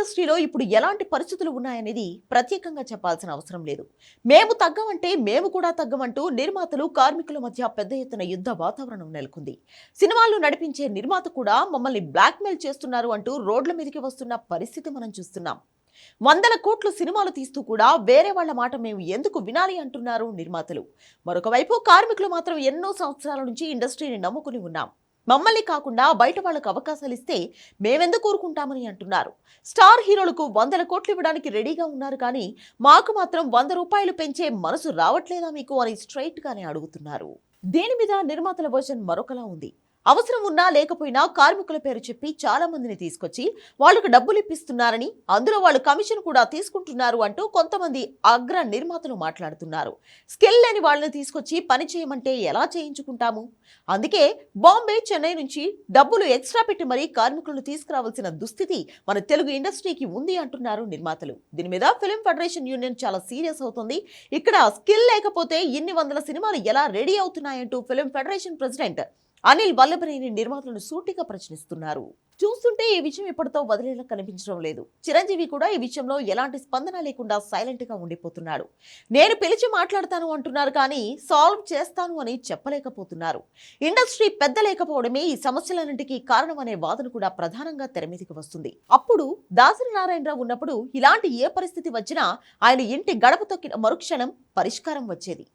ఇండస్ట్రీలో ఇప్పుడు ఎలాంటి పరిస్థితులు ఉన్నాయనేది ప్రత్యేకంగా చెప్పాల్సిన అవసరం లేదు. మేము తగ్గమంటే మేము కూడా తగ్గమంటూ నిర్మాతలు కార్మికుల మధ్య పెద్ద ఎత్తున యుద్ధ వాతావరణం నెలకొంది. సినిమాలు నడిపించే నిర్మాత కూడా మమ్మల్ని బ్లాక్మెయిల్ చేస్తున్నారు అంటూ రోడ్ల మీదకి వస్తున్న పరిస్థితి మనం చూస్తున్నాం. వందల కోట్లు సినిమాలు తీస్తూ కూడా వేరే వాళ్ళ మాట మేము ఎందుకు వినాలి అంటున్నారు నిర్మాతలు. మరొకవైపు కార్మికులు మాత్రం ఎన్నో సంవత్సరాల నుంచి ఇండస్ట్రీని నమ్ముకుని ఉన్నాం. మమ్మల్ని కాకుండా బయట వాళ్ళకు అవకాశాలు ఇస్తే మేమెందుకు కోరుకుంటామని అంటున్నారు. స్టార్ హీరోలకు వందల కోట్లు ఇవ్వడానికి రెడీగా ఉన్నారు కానీ మాకు మాత్రం వంద రూపాయలు పెంచే మనసు రావట్లేదా మీకు అని స్ట్రైట్గానే అడుగుతున్నారు. దీని మీద నిర్మాతల వర్షన్ మరొకలా ఉంది? అవసరం ఉన్నా లేకపోయినా కార్మికుల పేరు చెప్పి చాలా మందిని తీసుకొచ్చి వాళ్ళకు డబ్బులు ఇప్పిస్తున్నారని అందులో వాళ్ళు కమిషన్ కూడా తీసుకుంటున్నారు అంటూ కొంతమంది అగ్ర నిర్మాతలు మాట్లాడుతున్నారు. స్కిల్ లేని వాళ్ళని తీసుకొచ్చి పని చేయమంటే ఎలా చేయించుకుంటాము? అందుకే బాంబే చెన్నై నుంచి డబ్బులు ఎక్స్ట్రా పెట్టి మరీ కార్మికులను తీసుకురావాల్సిన దుస్థితి మన తెలుగు ఇండస్ట్రీకి ఉంది అంటున్నారు నిర్మాతలు. దీని మీద ఫిల్మ్ ఫెడరేషన్ యూనియన్ చాలా సీరియస్ అవుతుంది. ఇక్కడ స్కిల్ లేకపోతే ఇన్ని వందల సినిమాలు ఎలా ready అవుతున్నాయంటూ film federation president Anil Vallabhaneni నిర్మాతలను సూటిగా ప్రశ్నిస్తున్నారు. చూస్తుంటే ఈ విషయం ఎప్పటితో వదిలేలా కనిపించడం లేదు. చిరంజీవి కూడా ఈ విషయంలో ఎలాంటి స్పందన లేకుండా సైలెంట్గా ఉండిపోతున్నాడు. నేను పిలిచి మాట్లాడతాను అంటున్నారు కానీ సాల్వ్ చేస్తాను అని చెప్పలేకపోతున్నారు. ఇండస్ట్రీ పెద్ద లేకపోవడమే ఈ సమస్యలన్నింటికీ కారణం అనే వాదన కూడా ప్రధానంగా తెరమీదికి వస్తుంది. అప్పుడు దాసరి నారాయణరావు ఉన్నప్పుడు ఇలాంటి ఏ పరిస్థితి వచ్చినా ఆయన ఇంటి గడప తొక్కిన మరుక్షణం పరిష్కారం వచ్చేది.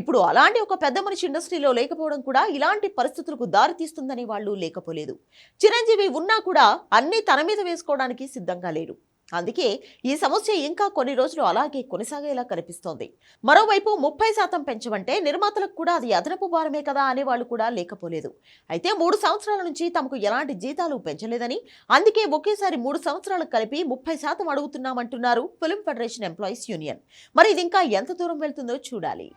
ఇప్పుడు అలాంటి ఒక పెద్ద మనిషి ఇండస్ట్రీలో లేకపోవడం కూడా ఇలాంటి పరిస్థితులకు దారితీస్తుందని వాళ్ళు లేకపోలేదు. చిరంజీవి ఉన్నా కూడా అన్నీ తన మీద వేసుకోవడానికి సిద్ధంగా లేరు అందుకే ఈ సమస్య ఇంకా కొన్ని రోజులు అలాగే కొనసాగేలా కనిపిస్తోంది. మరోవైపు ముప్పై శాతం పెంచమంటే నిర్మాతలకు కూడా అది అదనపు భారమే కదా అనేవాళ్ళు కూడా లేకపోలేదు. అయితే మూడు సంవత్సరాల నుంచి తమకు ఎలాంటి జీతాలు పెంచలేదని అందుకే ఒకేసారి మూడు సంవత్సరాలకు కలిపి ముప్పై శాతం అడుగుతున్నామంటున్నారు ఫిల్మ్ ఫెడరేషన్ ఎంప్లాయీస్ యూనియన్. మరి ఇది ఇంకా ఎంత దూరం వెళ్తుందో చూడాలి.